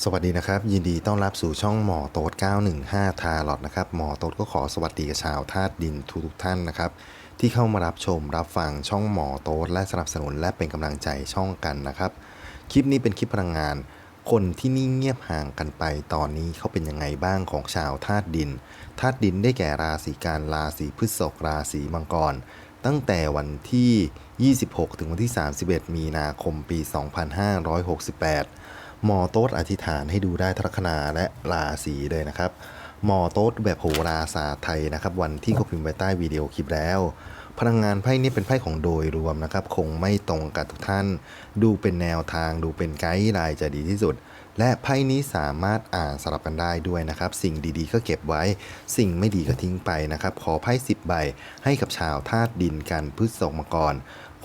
สวัสดีนะครับ ยินดีต้อนรับสู่ช่องหมอโต๊ด915 ทาร์ลอตนะครับ หมอโต๊ดก็ขอสวัสดีกับชาวธาตุดินทุกท่านนะครับ ที่เข้ามารับชมรับฟังช่องหมอโต๊ดและสนับสนุนและเป็นกำลังใจช่องกันนะครับ คลิปนี้เป็นคลิปพลังงาน คนที่นิ่งเงียบห่างกันไปตอนนี้เขาเป็นยังไงบ้างของชาวธาตุดินธาตุดินได้แก่ราศีการราศีพฤษภราศีมังกรตั้งแต่วันที่ 26 ถึงวันที่ 31 มีนาคมปี 2568 หมอโต๊ดอธิษฐานให้ดูได้ทลัคนาและราศีเลยนะครับ หมอโต๊ดแบบโหราศาสตร์ไทยนะครับ วันที่เขาพิมพ์ไว้ใต้วิดีโอคลิปแล้ว พลังงานไพ่นี้เป็นไพ่ของโดยรวมนะครับ คงไม่ตรงกับทุกท่าน ดูเป็นแนวทางดูเป็นไกด์ไลน์จะดีที่สุด และไพ่นี้สามารถอ่านสลับกันได้ด้วยนะครับ สิ่งดีๆ ก็เก็บไว้ สิ่งไม่ดีก็ทิ้งไปนะครับ ขอไพ่สิบใบให้กับชาวธาตุดินกันพฤษภมกร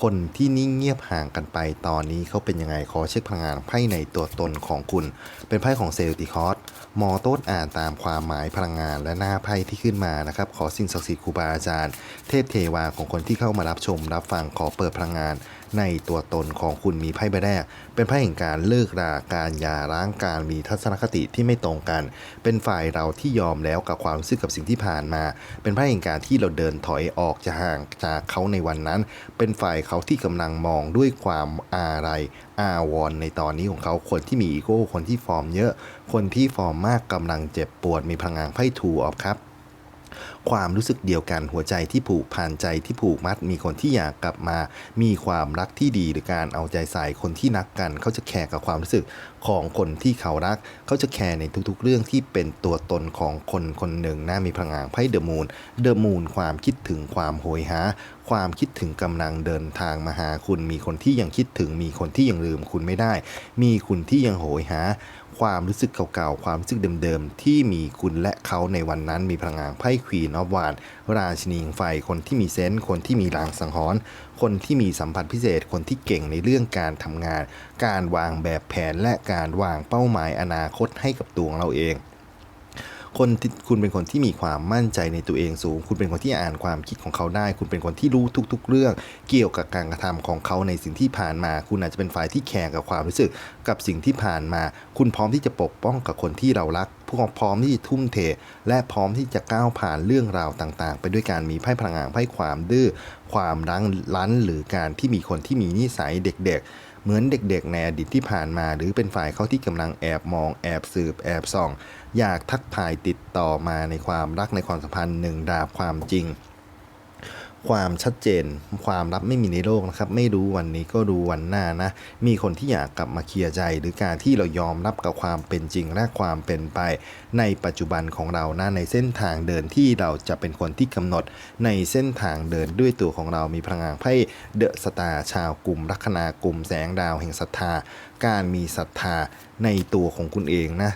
คนที่นิ่งเงียบห่างกันไปตอนนี้เขาเป็นยังไงขอเช็คพลังงานไพ่ในตัวตนของคุณ เป็นไพ่ของเซลติคอส มอโต้นอ่านตามความหมายพลังงานและหน้าไพ่ที่ขึ้นมานะครับ ขอสิ่งศักดิ์สิทธิ์ครูบาอาจารย์ เทพเทวาของคนที่เข้ามารับชม รับฟังขอเปิดพลังงาน ในตัวตนของคุณมีไพ่ใบแรก เป็นไพ่แห่งการเลิกราการยาร้างการมีทัศนคติที่ไม่ตรงกัน เป็นฝ่ายเราที่ยอมแล้วกับความรู้สึกกับสิ่งที่ผ่านมา เป็นไพ่แห่งการที่เราเดินถอยออกจะห่างจากเขาในวันนั้น เป็นฝ่ายเขาที่กำลังมองด้วยความอาลัยอาวรณ์ในตอนนี้ของเขาคนที่มีอีโก้คนที่ฟอร์มเยอะ คนที่ฟอร์มมากกำลังเจ็บปวดมีพลังงานไพ่ทูออฟครับความรู้สึกเดียวกันหัวใจที่ผูกพันใจที่ผูกมัด มีคนที่อยากกลับมา มีความรักที่ดีหรือการเอาใจใส่คนที่รักกัน เขาจะแคร์กับความรู้สึกของคนที่เขารัก เขาจะแคร์ในทุกๆ เรื่องที่เป็นตัวตนของคนคนหนึ่งนะมีพลังงานไพ่เดอะมูนเดอะมูนความคิดถึงความโหยหาความคิดถึงกำลังเดินทางมาหาคุณ มีคนที่ยังคิดถึง มีคนที่ยังลืมคุณไม่ได้ มีคุณที่ยังโหยหา ความรู้สึกเก่าๆ ความรู้สึกเดิมๆ ที่มีคุณและเขาในวันนั้นมีพลังงานไพ่ควีนอฟวานราชินีไฟ คนที่มีเซนส์คนที่มีรางสังหรณ์คนที่มีสัมผัสพิเศษ คนที่เก่งในเรื่องการทำงาน การวางแบบแผนและการวางเป้าหมายอนาคตให้กับตัวเราเอง คนที่คุณเป็นคนที่มีความมั่นใจในตัวเองสูง คุณเป็นคนที่อ่านความคิดของเขาได้ คุณเป็นคนที่รู้ทุก ๆ เรื่อง เกี่ยวกับการกระทำของเขาในสิ่งที่ผ่านมา คุณอาจจะเป็นฝ่ายที่แคร์กับความรู้สึกกับสิ่งที่ผ่านมา คุณพร้อมที่จะปกป้องกับคนที่เรารักพวกพร้อมที่จะทุ่มเท และพร้อมที่จะก้าวผ่านเรื่องราวต่าง ๆ ไปด้วยการมีไพ่พลังงานไพ่ความดื้อความรั้งรั้นหรือการที่มีคนที่มีนิสัยเด็ก ๆ เหมือนเด็กๆในอดีตที่ผ่านมา หรือเป็นฝ่ายเขาที่กำลังแอบมองแอบสืบแอบส่อง อยากทักทายติดต่อมาในความรักในความสัมพันธ์หนึ่งดาบความจริง ความชัดเจน ความลับไม่มีในโลกนะครับไม่รู้วันนี้ก็รู้วันหน้านะ มีคนที่อยากกลับมาเคลียร์ใจ หรือการที่เรายอมรับกับความเป็นจริงและความเป็นไป ในปัจจุบันของเรานะในเส้นทางเดินที่เราจะเป็นคนที่กำหนด ในเส้นทางเดินด้วยตัวของเรามีพลังงานไพ่เดอะสตาร์ชาวกลุ่มลัคนากลุ่มแสงดาวแห่งศรัทธา การมีศรัทธาในตัวของคุณเองนะ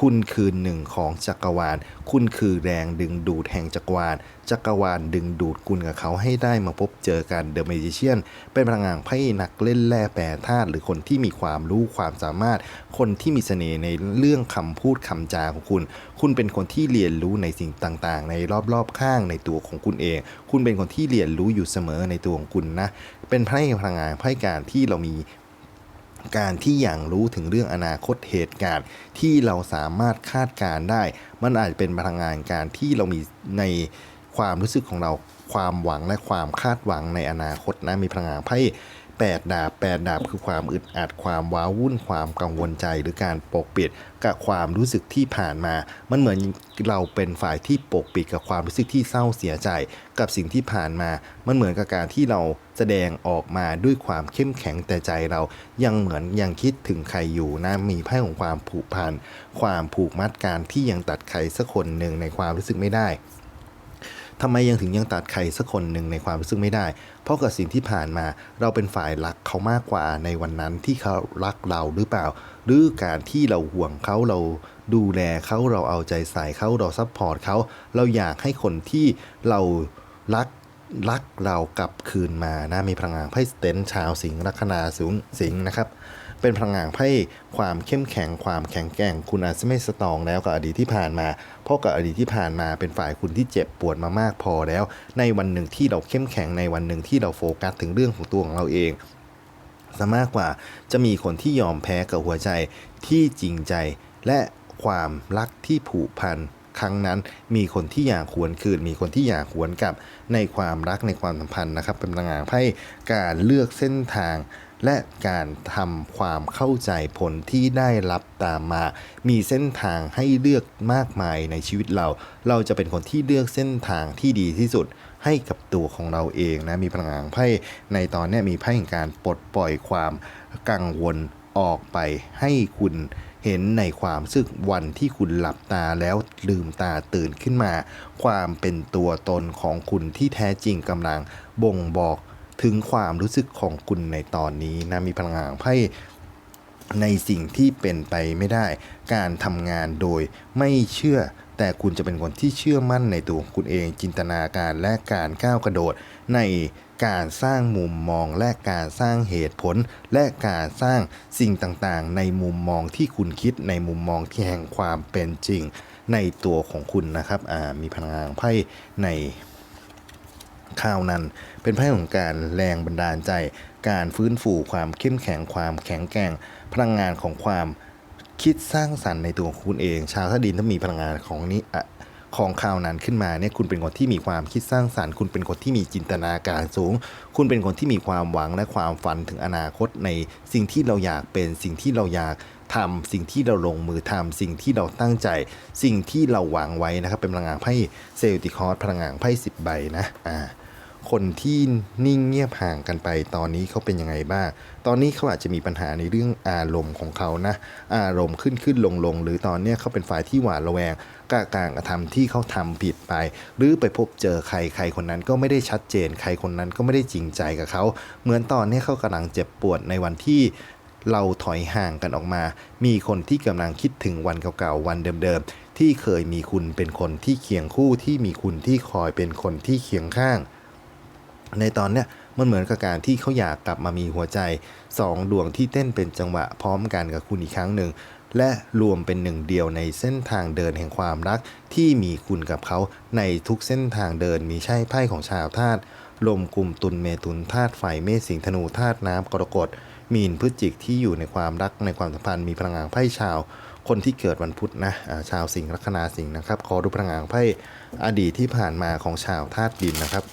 คุณคือหนึ่งของจักรวาล คุณคือแรงดึงดูดแห่งจักรวาล จักรวาลดึงดูดคุณกับเขาให้ได้มาพบเจอกันเดอะ a ม i เชียนเป็นพลังงานไพ่นักเล่นแร่แปรธาตุหรือคนที่มีความรู้ความสามารถ คนที่มีเสน่ห์ในเรื่องคำพูดคำจาของคุณ คุณเป็นคนที่เรียนรู้ในสิ่งต่างๆ ในรอบๆข้างในตัวของคุณเอง คุณเป็นคนที่เรียนรู้อยู่เสมอในตัวของคุณนะ เป็นไพ่พลังงานไพ่การที่เรามี การที่อย่างรู้ถึงเรื่องอนาคตเหตุการณ์ ที่เราสามารถคาดการได้ มันอาจจะเป็นพลังงานการที่เรามีในความรู้สึกของเราความหวังและความคาดหวังในอนาคตนะมีพลังงานไพ่ แปดดาบแปดดาบคือความอึดอัดความว้าวุ่นความกังวลใจหรือการปกปิดกับความรู้สึกที่ผ่านมา มันเหมือนเราเป็นฝ่ายที่ปกปิดกับความรู้สึกที่เศร้าเสียใจ กับสิ่งที่ผ่านมา มันเหมือนกับการที่เราแสดงออกมาด้วยความเข้มแข็งแต่ใจเรายังเหมือนยังคิดถึงใครอยู่นะมีไพ่ของความผูกพัน ความผูกมัดการที่ยังตัดใครสักคนหนึ่งในความรู้สึกไม่ได้ ทำไมยังถึงยังตัดใครสักคนหนึ่งในความรู้สึกไม่ได้ เพราะกับสิ่งที่ผ่านมาเราเป็นฝ่ายรักเขามากกว่าในวันนั้นที่เขารักเราหรือเปล่า หรือการที่เราห่วงเขาเราดูแลเขาเราเอาใจใส่เขาเราซัพพอร์ตเขาเราอยากให้คนที่เรารักรักเรากลับคืนมานะมีพลังงานไพ่สเตนชาวสิงห์ลัคนาสูงสิงห์นะครับ เป็นพลังงานไพ่ความเข้มแข็งความแข็งแกร่ง คุณอาจจะไม่สตองแล้วกับอดีตที่ผ่านมา เพราะกับอดีตที่ผ่านมาเป็นฝ่ายคุณที่เจ็บปวดมามากพอแล้ว ในวันหนึ่งที่เราเข้มแข็งในวันหนึ่งที่เราโฟกัสถึงเรื่องของตัวของเราเองซะมากกว่าจะมีคนที่ยอมแพ้กับหัวใจที่จริงใจ และความรักที่ผูกพันครั้งนั้นมีคนที่อยากหวนคืน มีคนที่อยากหวนกลับในความรักในความสัมพันธ์นะครับ เป็นพลังงานไพ่การเลือกเส้นทาง และการทำความเข้าใจผลที่ได้รับตามมา มีเส้นทางให้เลือกมากมายในชีวิตเรา เราจะเป็นคนที่เลือกเส้นทางที่ดีที่สุดให้กับตัวของเราเองนะมีพลังงานไพ่ในตอนนี้มีไพ่แห่งการปลดปล่อยความกังวลออกไปให้คุณเห็นในความรู้สึกวันที่คุณหลับตาแล้วลืมตาตื่นขึ้นมา ความเป็นตัวตนของคุณที่แท้จริงกำลังบ่งบอก ถึงความรู้สึกของคุณในตอนนี้นะมีพลังงานไพ่ในสิ่งที่เป็นไปไม่ได้ การทำงานโดยไม่เชื่อ แต่คุณจะเป็นคนที่เชื่อมั่นในตัวของคุณเอง จินตนาการและการก้าวกระโดด ในการสร้างมุมมองและการสร้างเหตุผล และการสร้างสิ่งต่างๆ ในมุมมองที่คุณคิดในมุมมองที่แห่งความเป็นจริง ในตัวของคุณนะครับอ่ามีพลังงานไพ่ใน ข้าวนั้น เป็นไพ่ของการแรงบันดาลใจ การฟื้นฟูความเข้มแข็งความแข็งแกร่ง พลังงานของความคิดสร้างสรรค์ในตัวของคุณเอง ชาวธาดินถ้ามีพลังงานของนี้ของข่าวนั้นขึ้นมาเนี่ยคุณเป็นคนที่มีความคิดสร้างสรรค์ คุณเป็นคนที่มีจินตนาการสูง คุณเป็นคนที่มีความหวังและความฝันถึงอนาคตในสิ่งที่เราอยากเป็นสิ่งที่เราอยากทำสิ่งที่เราลงมือทำสิ่งที่เราตั้งใจ สิ่งที่เราหวังไว้นะครับเป็นพลังงานไพ่เซลติคอร์สพลังงานไพ่สิบใบนะอ่า คนที่นิ่งเงียบห่างกันไป ตอนนี้เขาเป็นยังไงบ้าง ตอนนี้เขาอาจจะมีปัญหาในเรื่องอารมณ์ของเขานะ อารมณ์ขึ้นขึ้นลงลงหรือตอนนี้เขาเป็นฝ่ายที่หวาดระแวงกบการกระทำที่เขาทำผิดไป หรือไปพบเจอใครใครคนนั้นก็ไม่ได้ชัดเจน ใครคนนั้นก็ไม่ได้จริงใจกับเขา เหมือนตอนนี้เขากำลังเจ็บปวดในวันที่เราถอยห่างกันออกมา มีคนที่กำลังคิดถึงวันเก่าๆ วันเดิมๆ ที่เคยมีคุณเป็นคนที่เคียงคู่ที่มีคุณที่คอยเป็นคนที่เคียงข้าง ในตอนเนี้ยมันเหมือนกับการที่เขาอยากกลับมามีหัวใจสองดวงที่เต้นเป็นจังหวะพร้อมกันกับคุณอีกครั้งหนึ่งและรวมเป็นหนึ่งเดียวในเส้นทางเดินแห่งความรัก ที่มีคุณกับเขาในทุกเส้นทางเดินมีใช่ไพ่ของชาวธาตุลมกลุ่มตุลเมตุนธาตุไฟเมษสิงธนูธาตุน้ำกรกฎมีนพฤศจิกที่อยู่ในความรักในความสัมพันธ์มีพลังงานไพ่ชาว คนที่เกิดวันพุธนะชาวสิงห์ลัคนาสิงห์นะครับขอดูพลังงานไพ่อดีตที่ผ่านมาของชาวธาตุดินนะครับ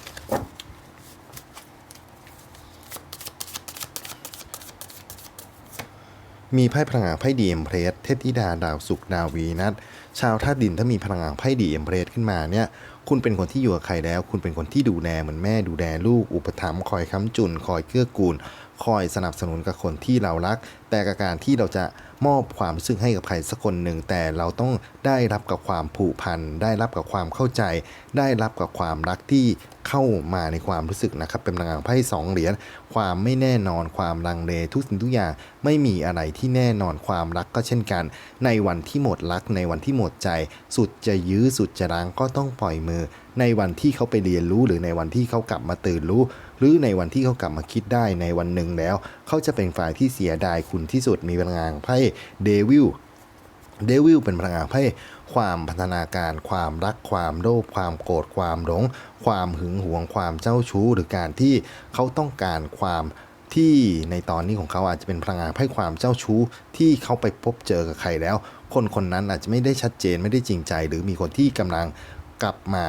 มีไพ่พลังงานไพ่ดีเอ็มเพรสเทพธิดาดาวสุกดาววีนัสชาวธาตุดินถ้ามีพลังงานไพ่ดีเอ็มเพรสขึ้นมาเนี่ยคุณเป็นคนที่อยู่กับใครแล้ว คุณเป็นคนที่ดูแลเหมือนแม่ดูแลลูกอุปถัมภ์คอยค้ำจุน คอยเกื้อกูล คอยสนับสนุนกับคนที่เรารัก แต่กับการที่เราจะมอบความรู้สึกให้กับใครสักคนหนึ่ง แต่เราต้องได้รับกับความผูกพัน ได้รับกับความเข้าใจ ได้รับกับความรักที่เข้ามาในความรู้สึกนะครับ เป็นพลังงานไพ่สองเหรียญ ความไม่แน่นอน ความลังเล ทุกสิ่งทุกอย่าง ไม่มีอะไรที่แน่นอน ความรักก็เช่นกัน ในวันที่หมดรัก ในวันที่หมดใจ สุดจะยื้อ สุดจะรั้งก็ต้องปล่อยมือ ในวันที่เขาไปเรียนรู้ หรือในวันที่เขากลับมาตื่นรู้ หรือในวันที่เขากลับมาคิดได้ ในวันหนึ่งแล้ว เขาจะเป็นฝ่ายที่เสียดายคุณที่สุดมีพลังงานไพ่เดวิลเดวิลเป็นพลังงานไพ่ความพัฒนาการ ความรักความโลภความโกรธความหลง ความหึงหวงความเจ้าชู้ หรือการที่เขาต้องการความที่ในตอนนี้ของเขาอาจจะเป็นพลังงานไพ่ความเจ้าชู้ ที่เขาไปพบเจอกับใครแล้ว คนคนนั้นอาจจะไม่ได้ชัดเจนไม่ได้จริงใจ หรือมีคนที่กำลังกลับมา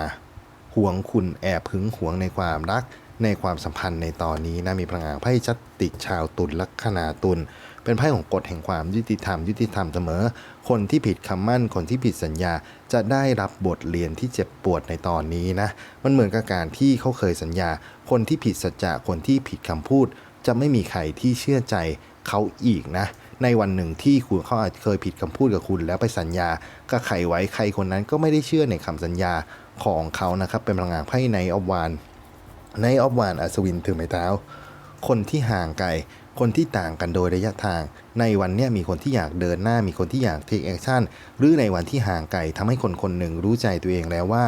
ห่วงคุณแอบหึงหวงในความรัก ในความสัมพันธ์ในตอนนี้นะมีพลังงานไพ่ชัดติชาวตุลลัคนาตุลเป็นไพ่ของกฎแห่งความยุติธรรมยุติธรรมเสมอ คนที่ผิดคำมั่นคนที่ผิดสัญญา จะได้รับบทเรียนที่เจ็บปวดในตอนนี้นะมันเหมือนกับการที่เขาเคยสัญญา คนที่ผิดสัจจะคนที่ผิดคำพูด จะไม่มีใครที่เชื่อใจเขาอีกนะในวันหนึ่งที่คุณเขาอาจเคยผิดคำพูดกับคุณแล้วไปสัญญากับใครไว้ใครคนนั้นก็ไม่ได้เชื่อในคำสัญญาของเขานะครับเป็นพลังงานไพ่ในอวาน ในออฟวานอัศวินถือไม้เท้า คนที่ห่างไกล คนที่ต่างกันโดยระยะทาง ในวันเนี้ยมีคนที่อยากเดินหน้ามีคนที่อยากเทคแอคชั่นหรือในวันที่ห่างไกลทำให้คนคนหนึ่งรู้ใจตัวเองแล้วว่า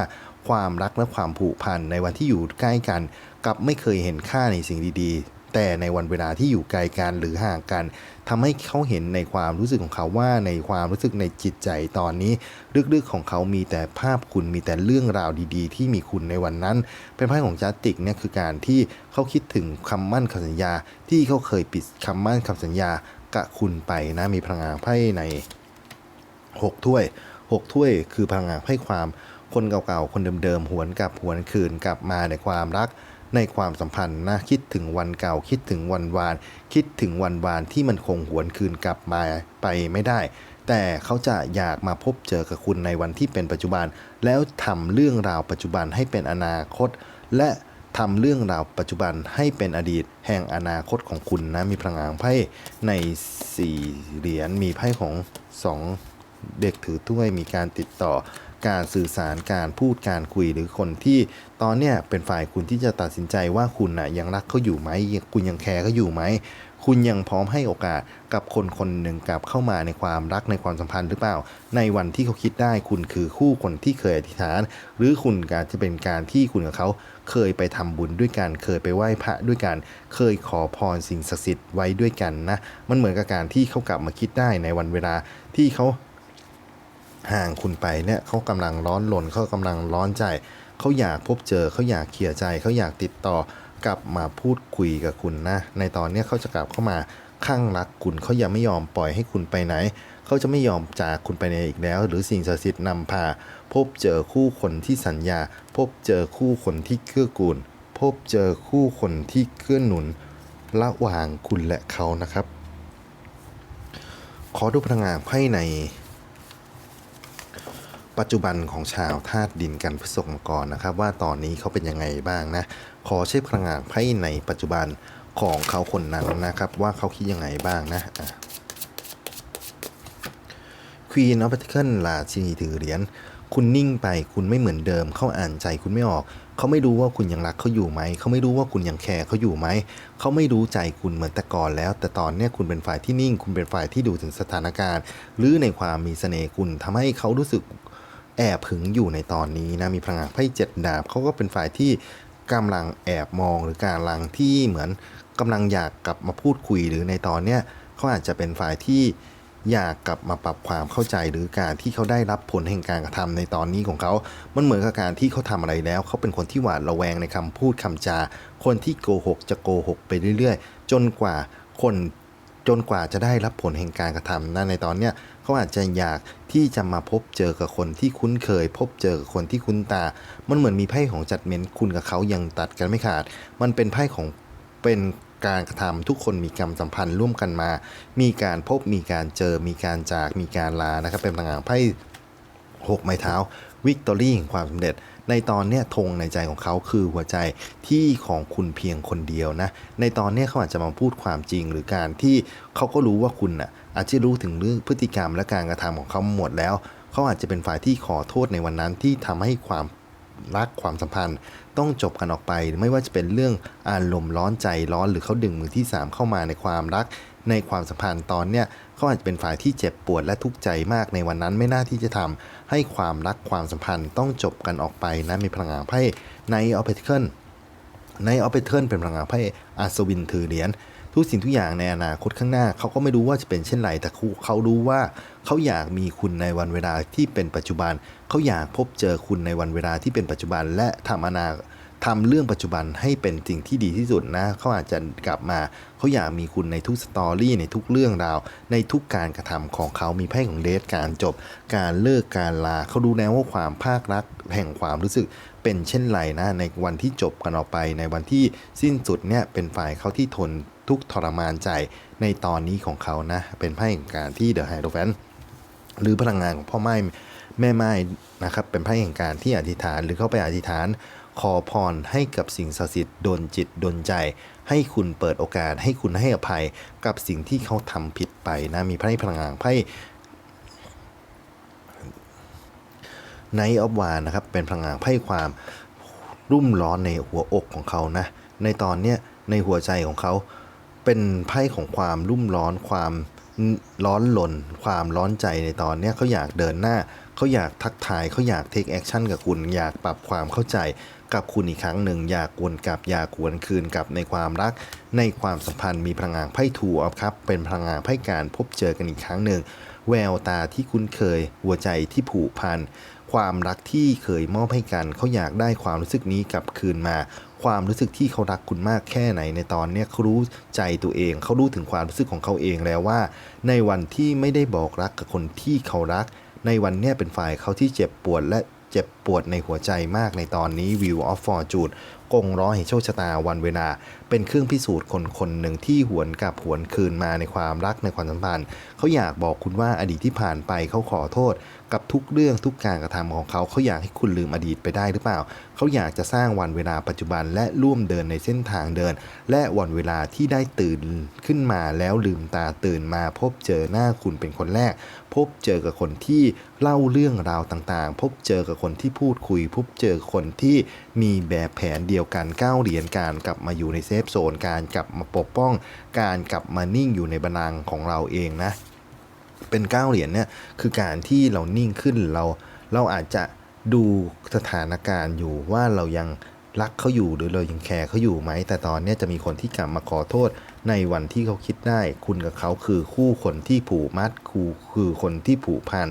ความรักและความผูกพันในวันที่อยู่ใกล้กันกลับไม่เคยเห็นค่าในสิ่งดีๆ แต่ในวันเวลาที่อยู่ไกลกันหรือห่างกันทำให้เขาเห็นในความรู้สึกของเขาว่าในความรู้สึกในจิตใจตอนนี้ลึกๆของเขามีแต่ภาพคุณมีแต่เรื่องราวดีๆ ที่มีคุณในวันนั้น เป็นไพ่ของจัสติกเนี่ยคือการที่เขาคิดถึงคำมั่นคำสัญญา ที่เขาเคยปิดคำมั่นคำสัญญากับคุณไปนะมีพลังงานไพ่ใน 6 ถ้วย 6 ถ้วย คือพลังงานให้ความคนเก่าๆ คนเดิมๆ หวนกลับหวนคืนกลับมาในความรัก ในความสัมพันธ์นะคิดถึงวันเก่าคิดถึงวันวาน คิดถึงวันวานที่มันคงหวนคืนกลับมาไปไม่ได้ แต่เขาจะอยากมาพบเจอกับคุณในวันที่เป็นปัจจุบัน แล้วทำเรื่องราวปัจจุบันให้เป็นอนาคต และทำเรื่องราวปัจจุบันให้เป็นอดีต แห่งอนาคตของคุณนะมีพลังงานไพ่ในสี่เหรียญมีไพ่ของสองเด็กถือถ้วยมีการติดต่อ การสื่อสารการพูดการคุยหรือคนที่ตอนเนี้ยเป็นฝ่ายคุณที่จะตัดสินใจว่าคุณน่ะยังรักเขาอยู่ไหมคุณยังแคร์เขาอยู่ไหมคุณยังพร้อมให้โอกาสกับคนคนหนึ่งกลับเข้ามาในความรักในความสัมพันธ์หรือเปล่า ในวันที่เขาคิดได้คุณคือคู่คนที่เคยอธิษฐาน หรือคุณการจะเป็นการที่คุณกับเขาเคยไปทำบุญด้วยกัน เคยไปไหว้พระด้วยกัน เคยขอพรสิ่งศักดิ์สิทธิ์ไว้ด้วยกันนะ มันเหมือนกับการที่เขากลับมาคิดได้ในวันเวลาที่เขา ห่างคุณไปเนี่ยเขากำลังร้อนรนเขากำลังร้อนใจ เขาอยากพบเจอเขาอยากเคลียร์ใจ เขาอยากติดต่อกลับมาพูดคุยกับคุณนะ ในตอนนี้เขาจะกลับเข้ามาข้างรักคุณเขายังไม่ยอมปล่อยให้คุณไปไหน เขาจะไม่ยอมจากคุณไปไหนอีกแล้ว หรือสิ่งศักดิ์สิทธิ์นำพา พบเจอคู่คนที่สัญญา พบเจอคู่คนที่เกื้อกูล พบเจอคู่คนที่เกื้อหนุน ระหว่างคุณและเขานะครับ ขอดูพลังงานไพ่ใน ปัจจุบันของชาวธาตุดินกันพฤษภมกรนะครับ ว่าตอนนี้เขาเป็นยังไงบ้างนะ ขอเช็คพลังงานไพ่ในปัจจุบันของเขาคนนั้นนะครับ ว่าเขาคิดยังไงบ้างนะควีนออฟเปเคิลราชินีถือเหรียญคุณนิ่งไปคุณไม่เหมือนเดิม เขาอ่านใจคุณไม่ออก เขาไม่รู้ว่าคุณยังรักเขาอยู่ไหม เขาไม่รู้ว่าคุณยังแคร์เขาอยู่ไหม เขาไม่รู้ใจคุณเหมือนแต่ก่อนแล้ว แต่ตอนนี้คุณเป็นฝ่ายที่นิ่ง คุณเป็นฝ่ายที่ดูถึงสถานการณ์ หรือในความมีเสน่ห์คุณทำให้เขารู้สึก แอบหึงอยู่ในตอนนี้นะมีพลังงานไพ่เจ็ดดาบเขาก็เป็นฝ่ายที่กำลังแอบมองหรือการลังที่เหมือนกำลังอยากกลับมาพูดคุยหรือในตอนเนี้ยเขาอาจจะเป็นฝ่ายที่อยากกลับมาปรับความเข้าใจหรือการที่เขาได้รับผลแห่งการกระทำในตอนนี้ของเขา มันเหมือนกับการที่เขาทำอะไรแล้ว เขาเป็นคนที่หวาดระแวงในคำพูดคำจา คนที่โกหกจะโกหกไปเรื่อยๆ จนกว่าคน จนกว่าจะได้รับผลแห่งการกระทำนะในตอนเนี้ยเขาอาจจะอยากที่จะมาพบเจอกับคนที่คุ้นเคย พบเจอกับคนที่คุ้นตา มันเหมือนมีไพ่ของจัดเมนต์คุณกับเขายังตัดกันไม่ขาด มันเป็นไพ่ของเป็นการกระทำทุกคนมีกรรมสัมพันธ์ร่วมกันมา มีการพบมีการเจอ มีการจากมีการลานะครับ เป็นพลังงานไพ่หกไม้เท้า วิกตอรี่แห่งความสำเร็จ ในตอนเนี้ยธงในใจของเขาคือหัวใจที่ของคุณเพียงคนเดียวนะ ในตอนเนี้ยเขาอาจจะมาพูดความจริงหรือการที่เขาก็รู้ว่าคุณน่ะอาจจะรู้ถึงเรื่องพฤติกรรมและการกระทำของเขาหมดแล้ว เขาอาจจะเป็นฝ่ายที่ขอโทษในวันนั้นที่ทำให้ความรักความสัมพันธ์ต้องจบกันออกไป ไม่ว่าจะเป็นเรื่องอารมณ์ร้อนใจร้อนหรือเขาดึงมือที่ 3 เข้ามาในความรักในความสัมพันธ์ตอนเนี้ย เขาอาจจะเป็นฝ่ายที่เจ็บปวดและทุกข์ใจมากในวันนั้นไม่น่าที่จะทำให้ความรักความสัมพันธ์ต้องจบกันออกไปนะมีพลังงานไพ่ในออปเปเคิลในออปเปเคิลเป็นพลังงานไพ่อาสวินถือเหรียญทุกสิ่งทุกอย่างในอนาคตข้างหน้าเขาก็ไม่รู้ว่าจะเป็นเช่นไรแต่เขารู้ว่าเขาอยากมีคุณในวันเวลาที่เป็นปัจจุบัน เขาอยากพบเจอคุณในวันเวลาที่เป็นปัจจุบัน และทำอนา ทำเรื่องปัจจุบันให้เป็นสิ่งที่ดีที่สุดนะเขาอาจจะกลับมาเขาอยากมีคุณในทุกสตอรี่ในทุกเรื่องราว ในทุกการกระทำของเขามีไพ่ของเดทการจบ การเลิกการลาเขาดูแล้วว่าความภาครักแห่งความรู้สึกเป็นเช่นไรนะในวันที่จบกันออกไปในวันที่สิ้นสุดเนี่ยเป็นฝ่ายเขาที่ทนทุกทรมานใจในตอนนี้ของเขานะ เป็นไพ่แห่งการที่เดอะไฮโดรแฟนหรือพลังงานของพ่อไม้แม่ไม้นะครับเป็นไพ่แห่งการที่อธิษฐานหรือเข้าไปอธิษฐาน ขอพรให้กับสิ่งศักดิ์สิทธิ์ดลจิตดลใจ ให้คุณเปิดโอกาส ให้คุณให้อภัยกับสิ่งที่เขาทำผิดไปนะ มีไพ่พลังงานไพ่ไนออฟวานนะครับ เป็นพลังงานไพ่ความรุ่มร้อนในหัวอกของเขานะ ในตอนเนี้ยในหัวใจของเขาเป็นไพ่ของความรุ่มร้อนความร้อนหลนความร้อนใจในตอนเนี้ยเขาอยากเดินหน้า เขาอยากทักทายเขาอยากเทคแอคชั่นกับคุณ อยากปรับความเข้าใจ กับคุณอีกครั้งหนึ่ง อยากวนกลับอยากหวนคืนกลับในความรัก ในความสัมพันธ์มีพลังงานไพ่ถูออฟครับ เป็นพลังงานไพ่การพบเจอกันอีกครั้งหนึ่ง แววตาที่คุ้นเคย หัวใจที่ผูกพันความรักที่เคยมอบให้กันเขาอยากได้ความรู้สึกนี้กลับคืนมา ความรู้สึกที่เขารักคุณมากแค่ไหนในตอนนี้เขารู้ใจตัวเองเขารู้ถึงความรู้สึกของเขาเองแล้วว่า ในวันที่ไม่ได้บอกรักกับคนที่เขารัก ในวันนี้เป็นฝ่ายเขาที่เจ็บปวดและ เจ็บปวดในหัวใจมากในตอนนี้ View of Fortune กงร้อให้โชคชะตาวันเวลา เป็นเครื่องพิสูจน์คนคนหนึ่งที่หวนกลับหวนคืนมาในความรักในความสัมพันธ์เขาอยากบอกคุณว่าอดีตที่ผ่านไปเขาขอโทษกับทุกเรื่องทุกการกระทำของเขาเขาอยากให้คุณลืมอดีตไปได้หรือเปล่า เขาอยากจะสร้างวันเวลาปัจจุบันและร่วมเดินในเส้นทางเดิน และวันเวลาที่ได้ตื่นขึ้นมาแล้วลืมตาตื่นมา พบเจอหน้าคุณเป็นคนแรก พบเจอกับคนที่เล่าเรื่องราวต่างๆ พบเจอกับคนที่พูดคุย พบเจอคนที่มีแบบแผนเดียวกันก้าวเหรียญการกลับมาอยู่ในเซฟโซนการกลับมาปกป้อง การกลับมานิ่งอยู่ในบัลลังของเราเองนะ เป็นเก้าเหรียญเนี่ยคือการที่เรานิ่งขึ้นเราเราอาจจะดูสถานการณ์อยู่ว่าเรายังรักเขาอยู่หรือเรายังแคร์เขาอยู่ไหม แต่ตอนนี้จะมีคนที่กลับมาขอโทษในวันที่เขาคิดได้ คุณกับเขาคือคู่คนที่ผูกมัดคู่คือคนที่ผูกพัน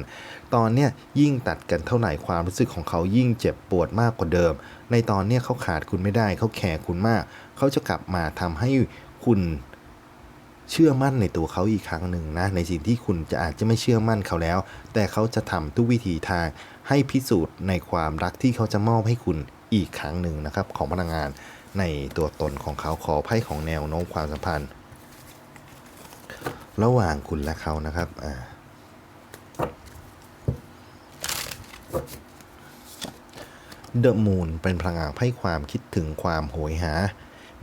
ตอนนี้ยิ่งตัดกันเท่าไหร่ความรู้สึกของเขายิ่งเจ็บปวดมากกว่าเดิม ในตอนนี้เขาขาดคุณไม่ได้ เขาแคร์คุณมาก เขาจะกลับมาทำให้คุณ เชื่อมั่นในตัวเขาอีกครั้งหนึ่งนะในสิ่งที่คุณจะอาจจะไม่เชื่อมั่นเขาแล้ว แต่เขาจะทำทุกวิธีทางให้พิสูจน์ในความรักที่เขาจะมอบให้คุณอีกครั้งหนึ่งนะครับของพลังงานในตัวตนของเขาขอไพ่ของแนวโน้มความสัมพันธ์ ระหว่างคุณและเขานะครับอ่าเดอะมูนเป็นพลังงานไพ่ความคิดถึงความโหยหา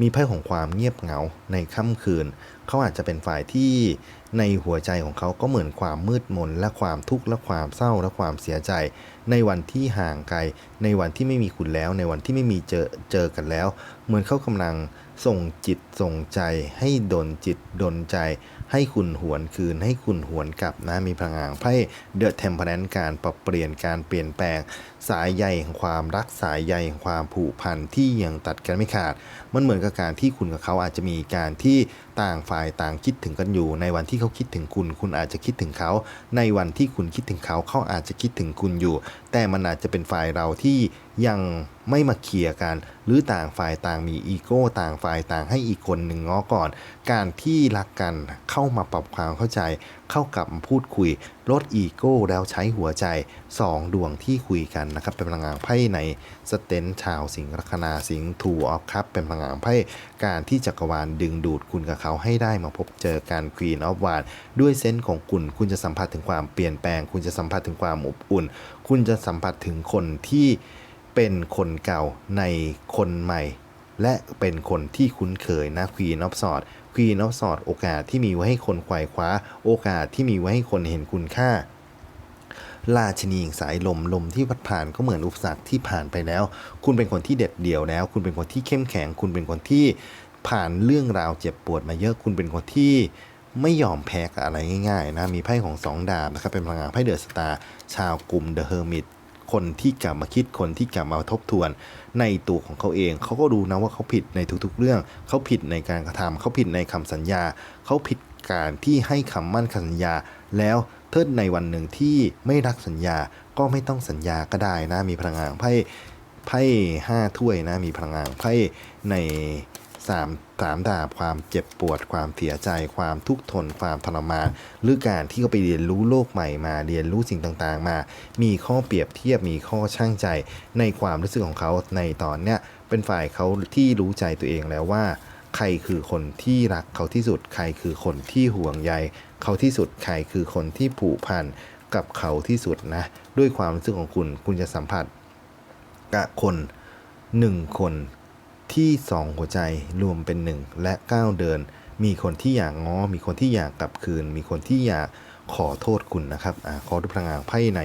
มีไพ่ของความเงียบเหงาในค่ำคืน เขาอาจจะเป็นฝ่ายที่ในหัวใจของเขาก็เหมือนความมืดมน และความทุกข์และความเศร้าและความเสียใจ ในวันที่ห่างไกล ในวันที่ไม่มีคุณแล้ว ในวันที่ไม่มีเจอเจอกันแล้ว เหมือนเขากำลังส่งจิตส่งใจ ให้ดนจิตดนใจ ให้คุณหวนคืน ให้คุณหวนกลับนะมีพลังงานไพ่เดอะเทมเพลนการปรับเปลี่ยนการเปลี่ยนแปลง สายใยแห่งความรักสายใยแห่งความผูกพันที่ยังตัดกันไม่ขาด มันเหมือนกับการที่คุณกับเขาอาจจะมีการที่ต่างฝ่ายต่างคิดถึงกันอยู่ ในวันที่เขาคิดถึงคุณ คุณอาจจะคิดถึงเขา ในวันที่คุณคิดถึงเขาเขาอาจจะคิดถึงคุณอยู่ แต่มันอาจจะเป็นฝ่ายเราที่ยังไม่มาเคลียร์กัน หรือต่างฝ่ายต่างมีอีโก้ต่างฝ่ายต่างให้อีกคนหนึ่งง้อก่อน การที่รักกันเข้ามาปรับความเข้าใจ เข้ากับพูดคุย ลดอีโก้แล้วใช้หัวใจ 2 ดวงที่คุยกันนะครับ เป็นพลังงานไพ่ในสเตนชาวสิงห์ลัคนาสิงห์ทูออฟครับ เป็นพลังงานไพ่การที่จักรวาลดึงดูดคุณกับเขาให้ได้มาพบเจอการควีนออฟวานด้วยเซนส์ของคุณคุณจะสัมผัสถึงความเปลี่ยนแปลง คุณจะสัมผัสถึงความอบอุ่น คุณจะสัมผัสถึงคนที่เป็นคนเก่าในคนใหม่ และเป็นคนที่คุ้นเคยนะ Queen of Swords Queen of Swords โอกาสที่มีไว้ให้คนไขว่คว้า โอกาสที่มีไว้ให้คนเห็นคุณค่าราชินีสายลมลมที่พัดผ่านก็เหมือนอุปสรรคที่ผ่านไปแล้ว คุณเป็นคนที่เด็ดเดี่ยวแล้ว คุณเป็นคนที่เข้มแข็ง คุณเป็นคนที่ผ่านเรื่องราวเจ็บปวดมาเยอะ คุณเป็นคนที่ไม่ยอมแพ้กับอะไรง่ายๆนะ มีไพ่ของสองดาบนะครับ เป็นพลังงานไพ่เดอะสตาร์ ชาวกลุ่มเดอะเฮอร์มิต คนที่กลับมาคิดคนที่กลับมาทบทวน ในตัวของเขาเอง เขาก็รู้นะว่าเขาผิดในทุกๆเรื่อง เขาผิดในการกระทำเขาผิดในคำสัญญา เขาผิดการที่ให้คำมั่นคำสัญญา แล้วเทิดในวันหนึ่งที่ไม่รักสัญญาก็ไม่ต้องสัญญาก็ได้นะมีพลังงานไพ่ไพ่ห้าถ้วยนะมีพลังงานไพ่ใน สามสามดาบความเจ็บปวด ความเสียใจ ความทุกข์ทน ความทรมานหรือการที่เขาไปเรียนรู้โลกใหม่มาเรียนรู้สิ่งต่างๆ มา มีข้อเปรียบเทียบมีข้อช่างใจ ในความรู้สึกของเขาในตอนเนี้ยเป็นฝ่ายเขาที่รู้ใจตัวเองแล้วว่า ใครคือคนที่รักเขาที่สุด ใครคือคนที่ห่วงใยเขาที่สุดใครคือคนที่ผูกพันกับเขาที่สุดนะด้วยความรู้สึกของคุณคุณจะสัมผัสกับคนหนึ่งคน ที่สองหัวใจรวมเป็นหนึ่งและก้าวเดิน มีคนที่อยากง้อ มีคนที่อยากกลับคืน มีคนที่อยากขอโทษคุณนะครับอขอดูพลังงานไพ่ใน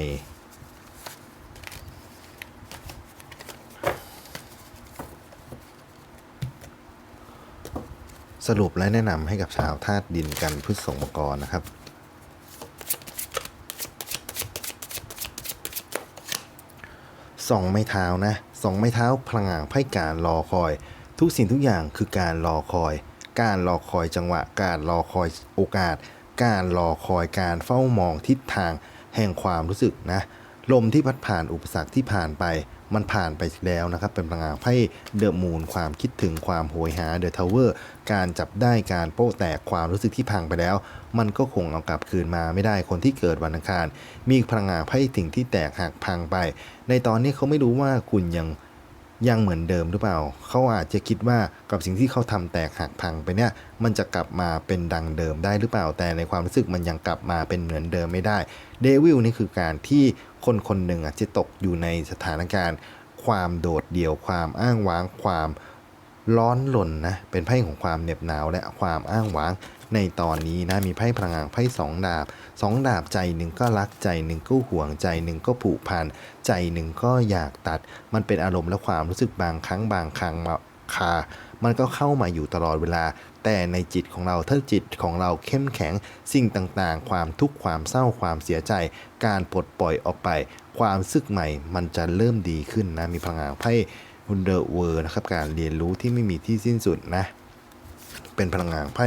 สรุปและแนะนำให้กับชาวธาตุดินกันพฤษภกรนะครับ สองไม้เท้านะสองไม้เท้าพลังงานไพ่การรอคอย ทุกสิ่งทุกอย่างคือการรอคอย การรอคอยจังหวะ การรอคอยโอกาส การรอคอยการเฝ้ามองทิศทางแห่งความรู้สึกนะลมที่พัดผ่านอุปสรรคที่ผ่านไป มันผ่านไปแล้วนะครับ เป็นพลังงานไพ่เดอะมูนความคิดถึงความโหยหาเดอะทาวเวอร์การจับได้การโป้แตกความรู้สึกที่พังไปแล้ว มันก็คงเอากลับคืนมาไม่ได้คนที่เกิดวันอังคาร มีพลังงานไพ่ถึงที่แตกหักพังไป ในตอนนี้เขาไม่รู้ว่าคุณยังยังเหมือนเดิมหรือเปล่า เขาอาจจะคิดว่ากับสิ่งที่เขาทำแตกหักพังไปเนี่ย มันจะกลับมาเป็นดังเดิมได้หรือเปล่า แต่ในความรู้สึกมันยังกลับมาเป็นเหมือนเดิมไม่ได้ เดวิลนี่คือการที่ คนคนหนึ่งอะจะตกอยู่ในสถานการณ์ ความโดดเดี่ยวความอ้างว้าง ความร้อนหล่นนะเป็นไพ่ของความเหน็บหนาวและความอ้างว้าง ในตอนนี้นะมีไพ่พลังงานไพ่สองดาบสองดาบใจหนึ่งก็รักใจหนึ่งก็ห่วงใจหนึ่งก็ผูกพันใจหนึ่งก็อยากตัด มันเป็นอารมณ์และความรู้สึกบางครั้งบางครั้งมาคา มันก็เข้ามาอยู่ตลอดเวลา แต่ในจิตของเราถ้าจิตของเราเข้มแข็งสิ่งต่างๆ ความทุกข์ความเศร้าความเสียใจ การปลดปล่อยออกไป ความรู้สึกใหม่มันจะเริ่มดีขึ้นนะมีพลังงานไพ่ฮุนเดอร์เวอร์นะครับการเรียนรู้ที่ไม่มีที่สิ้นสุดนะเป็นพลังงานไพ่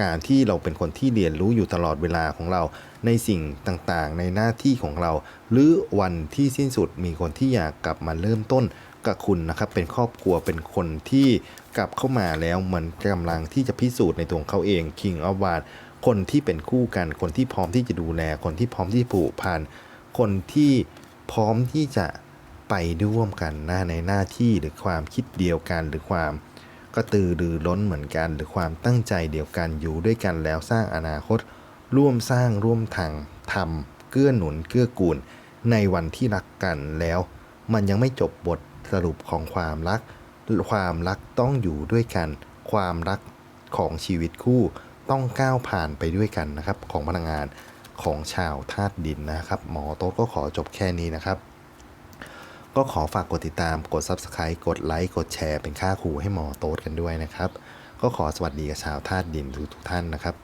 การที่เราเป็นคนที่เรียนรู้อยู่ตลอดเวลาของเรา ในสิ่งต่างๆ ในหน้าที่ของเรา หรือวันที่สิ้นสุดมีคนที่อยากกลับมาเริ่มต้น กับคุณนะครับเป็นครอบครัวเป็นคนที่กลับเข้ามาแล้วมือนกำลังที่จะพิสูจน์ในตัวของเขาเอง King of w a n คนที่เป็นคู่กันคนที่พร้อมที่จะดูแล คนที่พร้อมที่ผูกพันคนที่พร้อมที่จะไปร่วมกันนะในหน้าที่หรือความคิดเดียวกันหรือความกระตือรือร้นเหมือนกัน หรือความตั้งใจเดียวกันอยู่ด้วยกันแล้วสร้างอนาคต ร่วมสร้างร่วมทางทำเกื้อหนุนเกื้อกูล ในวันที่รักกันแล้ว มันยังไม่จบบท สรุปของความรัก ความรักต้องอยู่ด้วยกัน ความรักของชีวิตคู่ต้องก้าวผ่านไปด้วยกันนะครับ ของพลังงานของชาวธาตุดินนะครับ หมอโต๊ดก็ขอจบแค่นี้นะครับ ก็ขอฝากกดติดตามกด Subscribe กดไลค์กดแชร์เป็นค่าครูให้หมอโต๊ดกันด้วยนะครับ ก็ขอสวัสดีกับชาวธาตุดินทุกๆท่านนะครับ